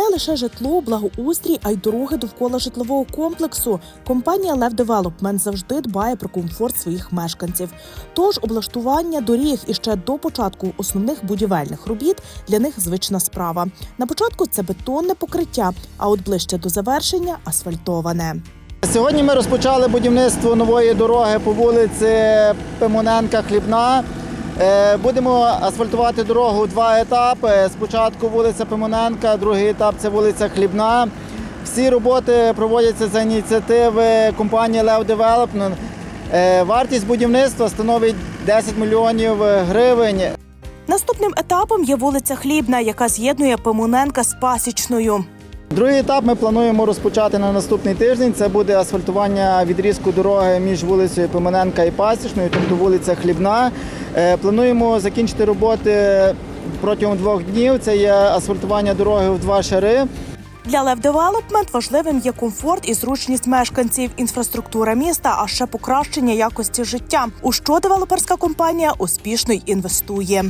Не лише житло, благоустрій, а й дороги довкола житлового комплексу. Компанія Лев Девелопмент завжди дбає про комфорт своїх мешканців. Тож облаштування доріг іще до початку основних будівельних робіт для них звична справа. На початку це бетонне покриття, а от ближче до завершення асфальтоване. Сьогодні ми розпочали будівництво нової дороги по вулиці Пимоненка Хлібна. Е, Будемо асфальтувати дорогу два етапи. Спочатку вулиця Пимоненка, другий етап це вулиця Хлібна. Всі роботи проводяться за ініціативи компанії Лев Девелопмент. Вартість будівництва становить 10 мільйонів гривень. Наступним етапом є вулиця Хлібна, яка з'єднує Пимоненка з Пасічною. Другий етап ми плануємо розпочати на наступний тиждень. Це буде асфальтування відрізку дороги між вулицею Пимоненка і Пасічною, тобто вулиця Хлібна. Е, Плануємо закінчити роботи протягом двох днів. Це є асфальтування дороги в два шари. Для Лев Девелопмент важливим є комфорт і зручність мешканців, інфраструктура міста, а ще покращення якості життя. У що девелоперська компанія успішно й інвестує.